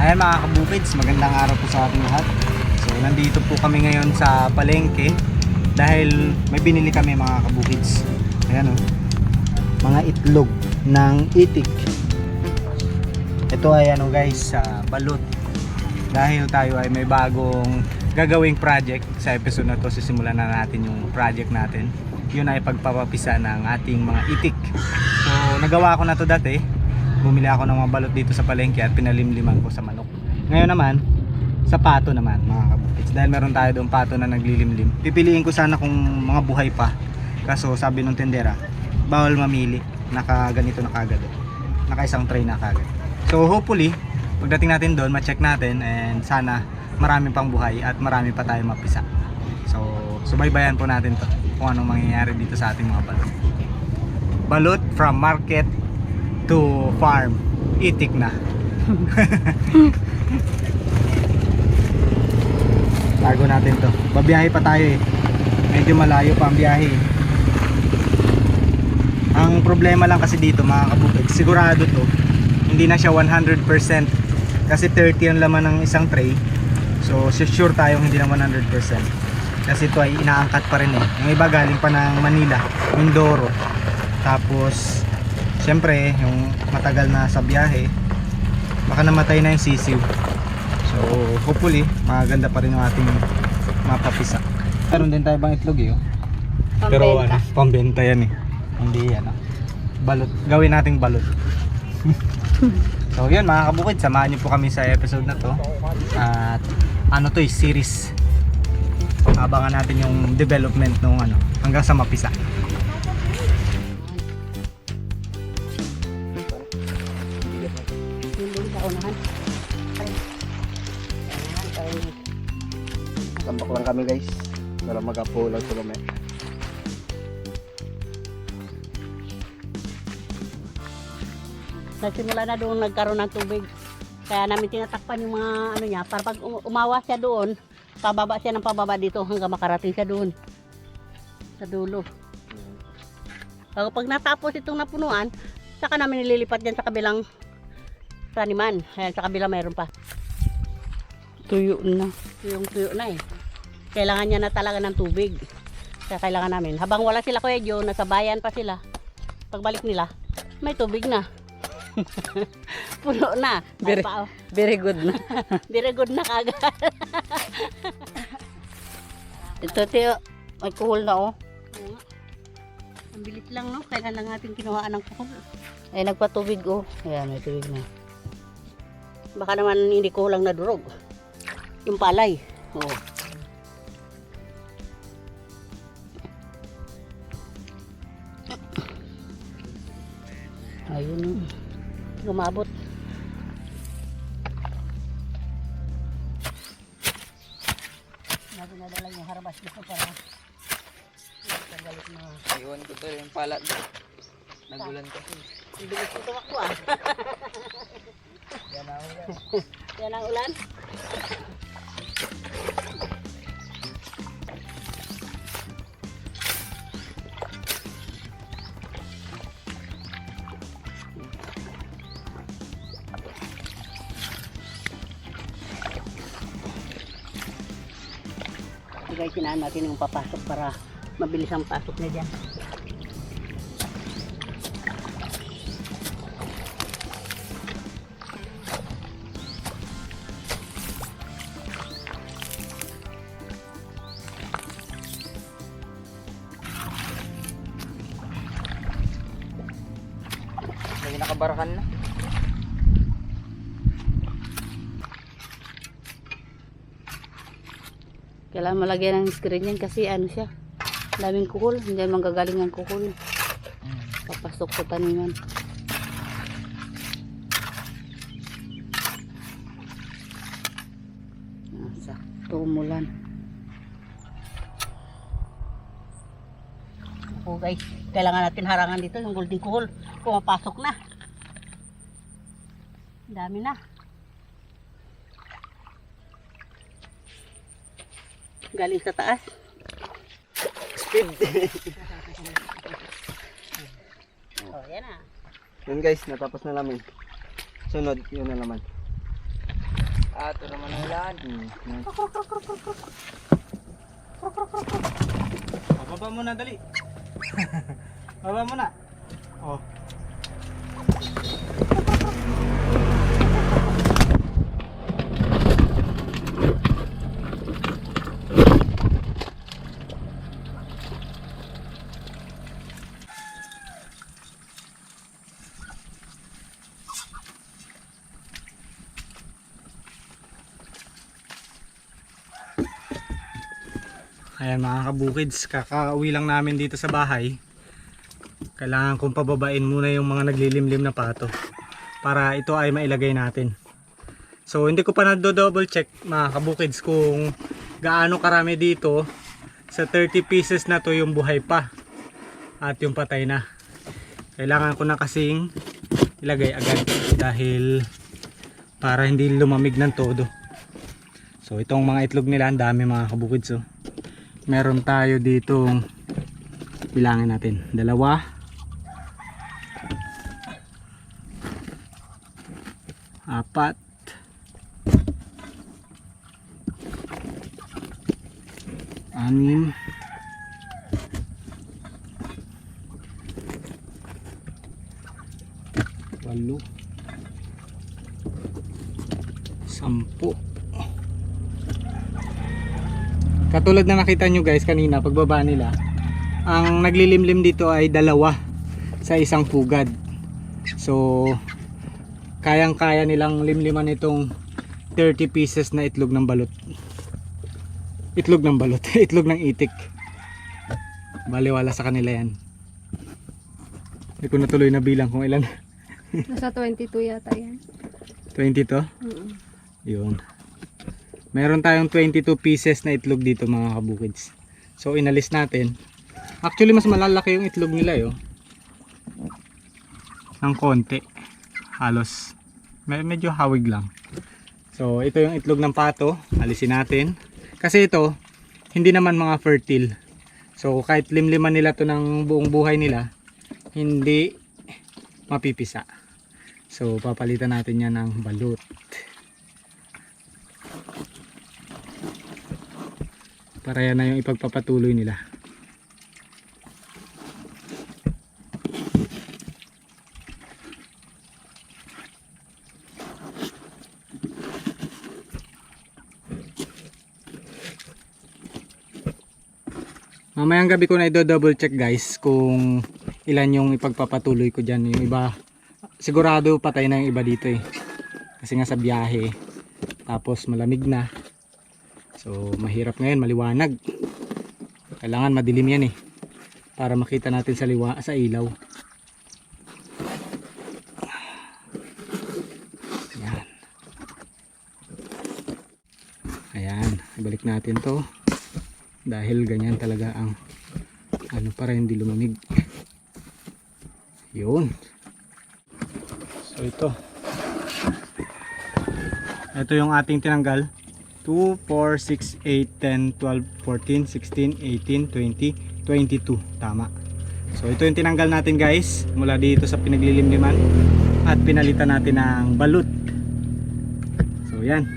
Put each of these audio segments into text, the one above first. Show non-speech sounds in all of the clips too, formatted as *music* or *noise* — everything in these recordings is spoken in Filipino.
Ayan mga kabukids, magandang araw po sa ating lahat. So nandito po kami ngayon sa palengke dahil may binili kami mga kabukids. Ayan o, mga itlog ng itik. Ito ay ano guys, sa balut. Dahil tayo ay may bagong gagawing project sa episode na to, sisimulan na natin yung project natin. Yun ay pagpapapisa ng ating mga itik. So nagawa ko na to dati, bumili ako ng mga balot dito sa palengke at pinalimliman ko sa manok. Ngayon naman, sa pato naman mga kabukits. Dahil meron tayo doon pato na naglilimlim. Pipiliin ko sana kung mga buhay pa. Kaso sabi nung tendera, bawal mamili. Naka ganito na kagad. Naka isang tray na kagad. So hopefully, pagdating natin doon, ma-check natin and sana marami pang buhay at marami pa tayo mapisa. So, subaybayan po natin to kung anong mangyayari dito sa ating mga balot. Balot from market to farm. Itik na. *laughs* Bago natin to. Babiyahe pa tayo eh. Medyo malayo pa ang biyahe. eh. Ang problema lang kasi dito mga kabukid, sigurado to, hindi na siya 100% kasi 30 ang laman ng isang tray. So sure tayong hindi na 100%. Kasi ito ay inaangkat pa rin eh. Yung iba galing pa ng Manila, Mindoro. Tapos Siyempre, yung matagal na sa biyahe, baka namatay na yung sisiw. So, hopefully, maganda pa rin yung ating mapapisa. Meron din tayo bang itlog eh. oh. Pero ano, pambenta yan eh. Hindi ano. Balot. Gawin nating balot. *laughs* so, yun mga kabukid, samahan niyo po kami sa episode na to. At ano to eh, series. Abangan natin yung development nung ano, hanggang sa mapisa. Tambak lang kami guys. Para mag-apo lang kami. Nagsimula na doon nagkaroon ng tubig. Kaya namin tinatakpan yung mga ano niya. Para pag um- umawas siya doon, pababa siya ng pababa dito hanggang makarating siya doon. Sa dulo. Pag, pag natapos itong napunuan, saka namin nililipat dyan sa kabilang taniman. Ayan, sa kabila mayroon pa. Tuyo na. Yung tuyo na eh. Kailangan niya na talaga ng tubig. Kaya kailangan namin. Habang wala sila Kuya Joe, nasa bayan pa sila. Pagbalik nila, may tubig na. *laughs* Puno na. Very- Pa, oh. Very good na. *laughs* Very good na kagad. *laughs* Ito, Teo. May kuhol na, oh. Ang bilis lang, no? Kailan lang natin kinuhaan ng kuhol. Ay, nagpatubig, oh. Ayan, may tubig na. Baka naman hindi ko lang nadurog. Yung palay. Oo. Ayun, oh. Lumabot. Natin nadala yung harabas dito para tanggalin na. Iwan ko to yung pala. Nagulan ko. Ang bilis ko tumakbo ah. *laughs* Yan ang ulan. Bigay sinaan natin yung papasok para mabilis ang pasok niya dyan. May nakabarakan na. Kailangan malagyan ng screen yan kasi ano siya. Daming kuhol. Hindi manggagaling ang kuhol. Papasok sa taniman. Nasa tumulan. Ako guys, kailangan natin harangan dito yung golden coal. Pumapasok na. Dami na. Galing sa taas. *laughs* oh, yan na. Yun guys, natapos na namin. Sunod, yun na naman. Ah, ito naman ang ulan. Hmm. Baba mo na, dali. *laughs* Baba mo na. Oh. Ayan mga kabukids, kakauwi lang namin dito sa bahay. Kailangan kong pababain muna yung mga naglilimlim na pato para ito ay mailagay natin. So hindi ko pa na-double check mga kabukids kung gaano karami dito sa 30 pieces na to yung buhay pa at yung patay na. Kailangan ko na kasing ilagay agad dahil para hindi lumamig ng todo. So itong mga itlog nila ang dami mga kabukids oh meron tayo dito. Bilangin natin. Dalawa. Apat. Anim Katulad na nakita nyo guys kanina pagbaba nila, ang naglilimlim dito ay dalawa sa isang pugad. So, kayang-kaya nilang limliman itong 30 pieces na itlog ng balot. Itlog ng balot, *laughs* itlog ng itik. Baliwala sa kanila yan. Hindi ko natuloy na bilang kung ilan. Nasa 22 yata yan. 20 to? Yun. Meron tayong 22 pieces na itlog dito mga kabukids. So inalis natin. Actually mas malalaki yung itlog nila yo. Ng konti. Halos. Med- medyo hawig lang. So ito yung itlog ng pato. Alisin natin. Kasi ito, hindi naman mga fertile. So kahit limliman nila to ng buong buhay nila, hindi mapipisa. So papalitan natin yan ng balut. Para yan na yung ipagpapatuloy nila. Mamayang gabi ko na i-double check guys kung ilan yung ipagpapatuloy ko dyan. Yung iba sigurado patay na yung iba dito eh. Kasi nga sa biyahe tapos malamig na So mahirap ngayon maliwanag. Kailangan madilim yan eh para makita natin sa liwa sa ilaw. Ayan. Ayan, ibalik natin 'to. Dahil ganyan talaga ang ano para hindi lumamig. 'Yun. So ito. Ito yung ating tinanggal. 2, 4, 6, 8, 10, 12, 14, 16, 18, 20, 22. Tama. So ito yung tinanggal natin guys mula dito sa pinaglilimliman at pinalitan natin ng balut. So yan.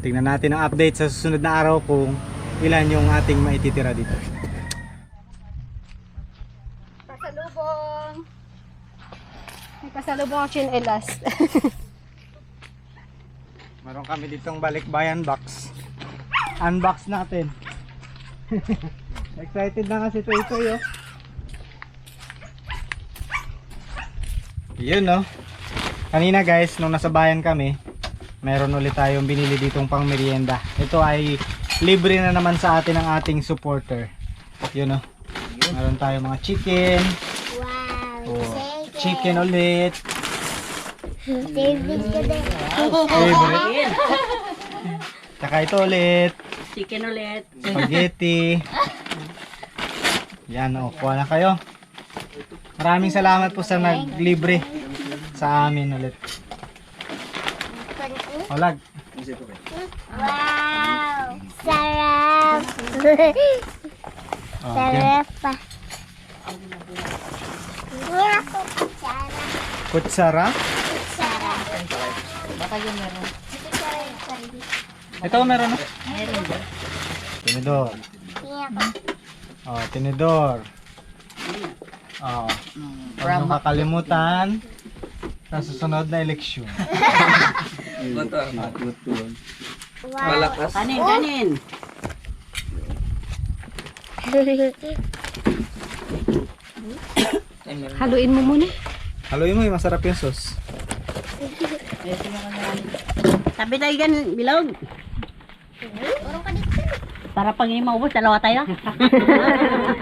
Tingnan natin ang update sa susunod na araw kung ilan yung ating maititira dito. Pasalubong! May pasalubong ako chinelas. *laughs* Meron kami ditong balikbayan box. Unbox natin. *laughs* Excited na kasi ito ito yo. Yun no. Kanina guys, nung nasa bayan kami, meron ulit tayong binili ditong pang merienda. Ito ay libre na naman sa atin ng ating supporter. Yun no. Meron tayong mga chicken. Wow, Oh, chicken ulit. Favorite ko din. Favorite. Tsaka ito ulit. Chicken ulit. spaghetti. Yan, o, kuha na kayo. Maraming salamat po sa naglibre sa amin ulit. Olag. Wow, sarap. Oh, sarap pa. Ako kutsara. Kutsara. Kutsara. Baka yun meron. Ito meron na. Tinidor. Oh, tinidor. Oh. Huwag niyong kakalimutan sa susunod na eleksyon. *laughs* Bato. Wow. Malakas. Kanin, kanin. Meron. Haluin mo muna. Haluin mo, yung masarap yung sauce. Sabi tayo gan, bilog. Para pag hindi maubos, dalawa tayo.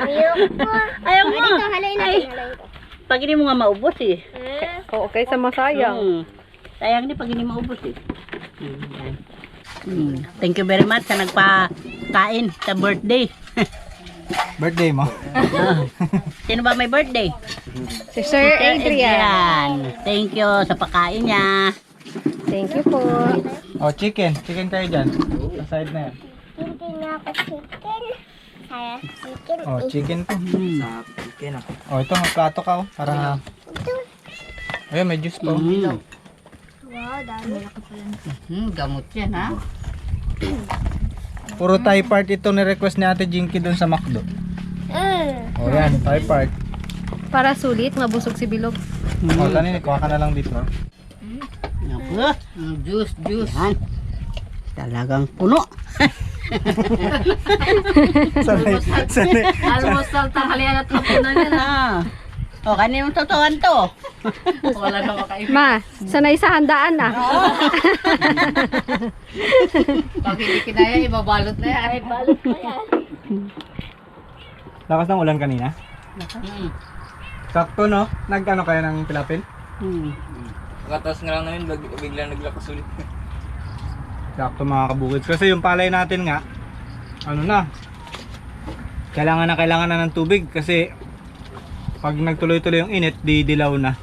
Ayoko. Ayaw mo. Dito, halayin Ay, natin. halayin ko. pag hindi mo nga maubos eh. Oo, okay sa masayang. Hmm. Sayang din pag hindi maubos eh. Hmm. Hmm. Thank you very much sa nagpa-kain sa birthday. Birthday mo. Sino ba may birthday? Si Sir Adrian. Thank you sa pagkain niya. Thank you po. Oh, chicken. Chicken kayo dyan. Sa side na yan. Hindi na ako chicken. Kaya chicken. Oh, chicken po. Sa chicken ako. Oh, ito, plato ka oh. Para... Ayun, may juice pa. oh. Mm. Wow, dami. Hmm, gamot yan ha. Puro Thai part ito ni-request ni Ate Jinky doon sa McDo. Mm. Oh, yan. Thai part. Para sulit, mabusog si Bilog. Oh, kanina, kuha ka na lang dito. Naku, mm, juice, juice. Yan. Talagang puno. *laughs* sanay, sanay. Almost al tanghalian at hapunan yan. Ah. O, kaninong totohan to? Wala na makaibig. Ma, sanay sa handaan na. *laughs* Pag hindi kinaya, ibabalot na yan. Ay, balot pa yan. Lakas ng ulan kanina. Hmm. Sakto, no? Nag-ano kayo ng pilapin? Hmm. Pagkatapos nga lang namin, big- bigla naglakas ulit. Sakto mga kabukids. Kasi yung palay natin nga, ano na, kailangan na kailangan na ng tubig kasi pag nagtuloy-tuloy yung init, di dilaw na.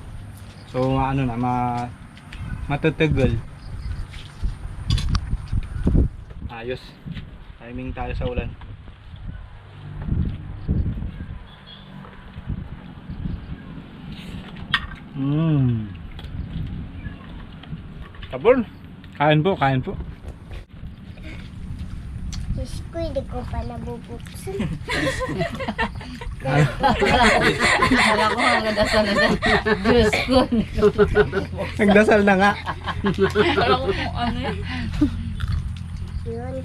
So ano na, ma matatagal. Ayos. Timing tayo sa ulan. Mmm. Tabon. Kain po, kain po. Diyos ko, hindi ko pa nabubuksan. Kala ko ang nadasal na. Diyos ko. Nagdasal na nga. Kala ko kung ano yun. Yun.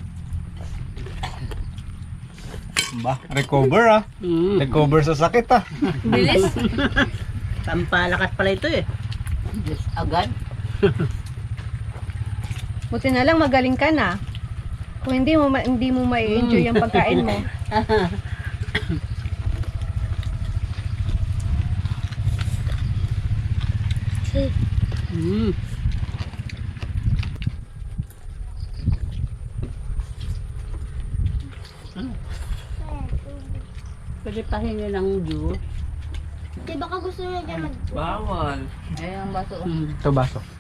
Ba, recover ah. Hmm. Recover sa sakit ah. Bilis. Pampalakas pala ito eh. Diyos, agad. Buti na lang magaling ka na. Kung hindi mo ma- hindi mo mai-enjoy yung pagkain mo. Hmm. Pwede pahingi ng juice. Di baka gusto nyo dyan mag... Bawal. Ay, ang baso. Hmm. Ito baso.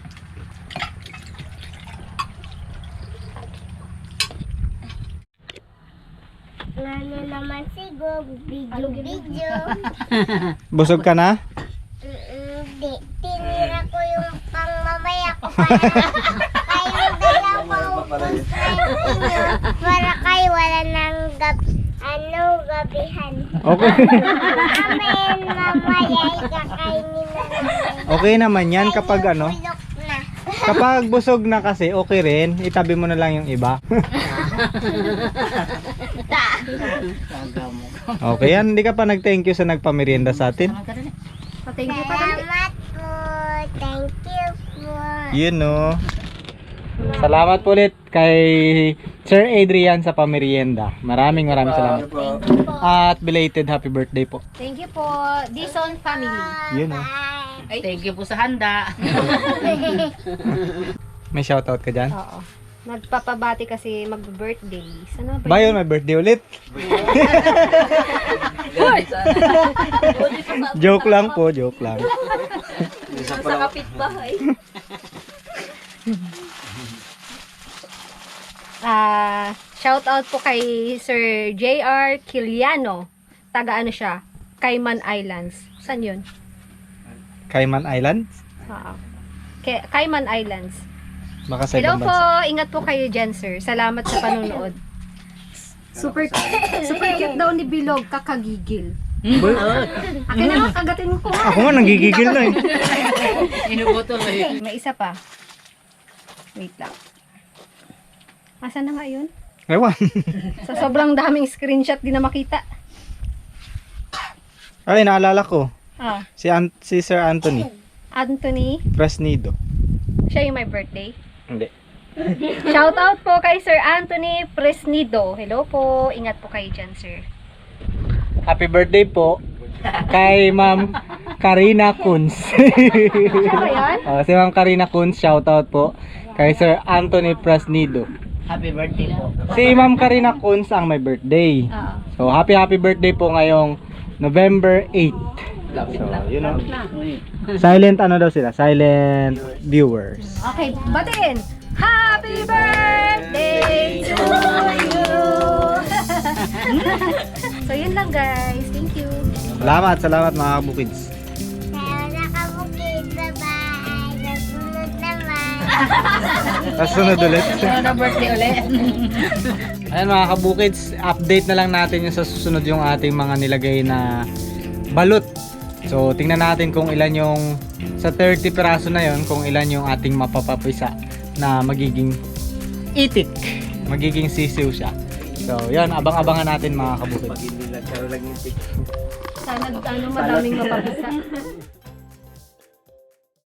Ano naman siguro, video-video. *laughs* Busog ka na? Mm, Di, tinira ko yung pang mamaya ko para kayong dalawa yung inyo para kayo wala ng gab ano, gabihan. Okay. Amen, mamaya ikakainin na namin. okay naman yan kapag ano. Bulok na. Kapag busog na kasi, okay rin. Itabi mo na lang yung iba. *laughs* okay yan. Hindi ka pa nag-thank you sa nagpamerienda sa atin. Thank you pa rin. Salamat po. Thank you po. Yun no. Salamat po ulit kay Sir Adrian sa pamerienda. Maraming maraming salamat. Po? At belated happy birthday po. Thank you po. Dison family. Yun no. Thank you po sa handa. *laughs* May shoutout ka dyan? Oo. Nagpapabati kasi mag-birthday. Sana ba? Ba yun, may birthday ulit. *laughs* joke lang po, joke lang. Lang. kapitbahay. *laughs* Ah, shout out po kay Sir JR Kiliano. Taga ano siya? Cayman Islands. Saan 'yun? Cayman Island? Oo. Ke- Cayman Islands. Baka sa Hello ibang po, bansa. ingat po kayo dyan, sir. Salamat sa panonood. Super super cute daw ni Bilog, kakagigil. Akin na nga, kagatin ko. Ako nga nanggigigil na eh. *laughs* May isa pa. Wait lang. Asan na nga yun? Ewan. *laughs* Sa sobrang daming screenshot, di na makita. Ay, naalala ko. Ah, Si, An- si Sir Anthony. Anthony, Fresnido. siya yung my birthday. Hindi. *laughs* Shout out po kay Sir Anthony Presnido. Hello po, ingat po kayo dyan, sir. Happy birthday po kay Ma'am Karina Kunz. Yan? *laughs* oh, si Ma'am Karina Kunz, shout out po kay Sir Anthony Fresnido. Happy birthday po. Si Ma'am Karina Kunz ang may birthday. Ah. So, happy happy birthday po ngayong November 8. So, you know. Silent ano daw sila? Silent viewers. Okay, batin! Happy birthday to you! *laughs* so, yun lang guys. Thank you. Salamat, salamat mga kabukids. Kaya nakabukid. Bye-bye. Nasunod naman. Tapos sunod ulit. Ano birthday ulit? *laughs* Ayan mga kabukids, update na lang natin yung sa susunod yung ating mga nilagay na balut. So, tingnan natin kung ilan yung sa 30 piraso na yon kung ilan yung ating mapapapisa na magiging itik. Magiging sisiw siya. So, yun, abang-abangan natin mga kabukids. Sana ano, madaming mapapisa. *laughs*